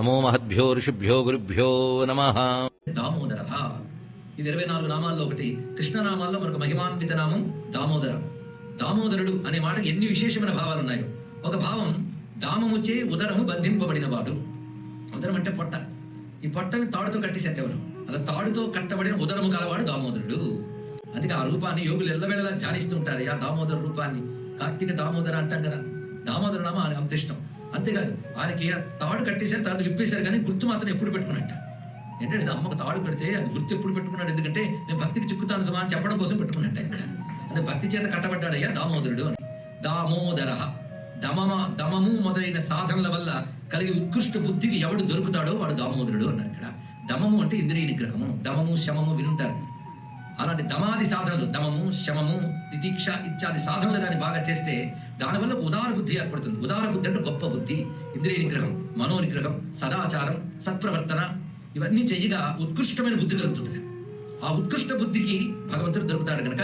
నమో మహద్భ్యో ఋషిభ్యో గురుభ్యో నమ. దామోదర ఇది ఇరవై నాలుగు నామాల్లో ఒకటి. కృష్ణనామాల్లో మనకు మహిమాన్విత నామం దామోదర. దామోదరుడు అనే మాటకి ఎన్ని విశేషమైన భావాలు ఉన్నాయో ఒక భావం దామముచే ఉదరము బంధింపబడిన వాడు ఉదరం అంటే పొట్ట. ఈ పొట్టని తాడుతో కట్టేసేటెవరు అలా తాడుతో కట్టబడిన ఉదరము కలవాడు దామోదరుడు. అందుకే ఆ రూపాన్ని యోగులు ఎల్లవేళలా ధ్యానిస్తుంటారు. ఆ దామోదర రూపాన్ని. కార్తీక దామోదర అంటాం కదా. దామోదర నామ అంత ఇష్టం అంతేకాదు ఆయనకి తాడు కట్టేశారు తాడు విప్పేశారు కానీ గుర్తు మాత్రం ఎప్పుడు పెట్టుకున్నట్ట. ఏంటంటే అమ్మకు తాడు పెడితే అది గుర్తు ఎప్పుడు పెట్టుకున్నాడు? ఎందుకంటే నేను భక్తికి చిక్కుతాను సమా అని చెప్పడం కోసం పెట్టుకున్నట్ట ఇక్కడ అంటే భక్తి చేత కట్టబడ్డాడయ్యా దామోదరుడు అని. దామోదర. దమమ దమము మొదలైన సాధనల వల్ల కలిగి ఉత్కృష్ట బుద్ధికి ఎవడు దొరుకుతాడో వాడు దామోదరుడు అన్నారు ఇక్కడ. దమము అంటే ఇంద్రియ నిగ్రహము. దమము శమము వినుంటారు. అలాంటి దమాది సాధనలు దమము శమము తితీక్ష ఇత్యాది సాధనలు కానీ బాగా చేస్తే దానివల్ల ఒక ఉదార బుద్ధి ఏర్పడుతుంది. ఉదార బుద్ధి అంటే గొప్ప బుద్ధి ఇంద్రియ నిగ్రహం మనో నిగ్రహం సదాచారం సత్ప్రవర్తన ఇవన్నీ చెయ్యగా ఉత్కృష్టమైన బుద్ధి కలుగుతుంది. ఆ ఉత్కృష్ట బుద్ధికి భగవంతుడు దొరుకుతాడు కనుక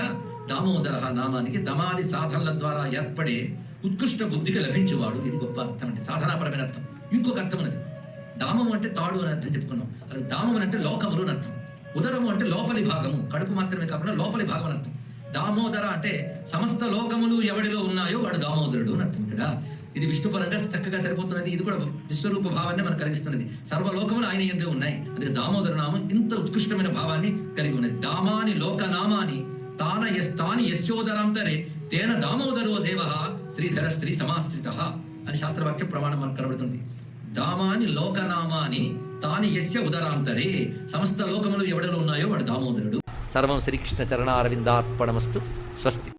దామోదర నామానికి దమాది సాధనల ద్వారా ఏర్పడే ఉత్కృష్ట బుద్ధికి లభించేవాడు. ఇది గొప్ప అర్థం అంటే సాధనాపరమైన అర్థం. ఇంకొక అర్థం ఉన్నది. దామం అంటే తాడు అని అర్థం చెప్పుకున్నాం. అది దామం అంటే లోకములు అని అర్థం. ఉదరము అంటే లోపలి భాగము. కడుపు మాత్రమే కాకుండా లోపలి భాగం అని అర్థం. దామోదర అంటే సమస్త లోకములు ఎవడిలో ఉన్నాయో వాడు దామోదరుడు అని అర్థం ఇక్కడ ఇది విష్ణుపరంగా చక్కగా సరిపోతున్నది. ఇది కూడా విశ్వరూప భావాన్ని మనకు కలిగిస్తున్నది. సర్వలోకములు ఆయన ఎందుకు ఉన్నాయి. అందుకే దామోదర నామం ఇంత ఉత్కృష్టమైన భావాన్ని కలిగి ఉన్నది. దామాని లోకనామాని తాన యస్తాని యశోదరాంతరే తేన దామోదరో దేవ శ్రీధర స్త్రీ సమాశ్రిత అని శాస్త్రవాక్య ప్రమాణం మనకు కనబడుతుంది. దామాని లోకనామాని తాని యస్య ఉదరాంతరే. సమస్త లోకములు ఎవడలో ఉన్నాయో వాడు దామోదరుడు. సర్వం శ్రీకృష్ణ చరణారవిందార్పణమస్తు స్వస్తి.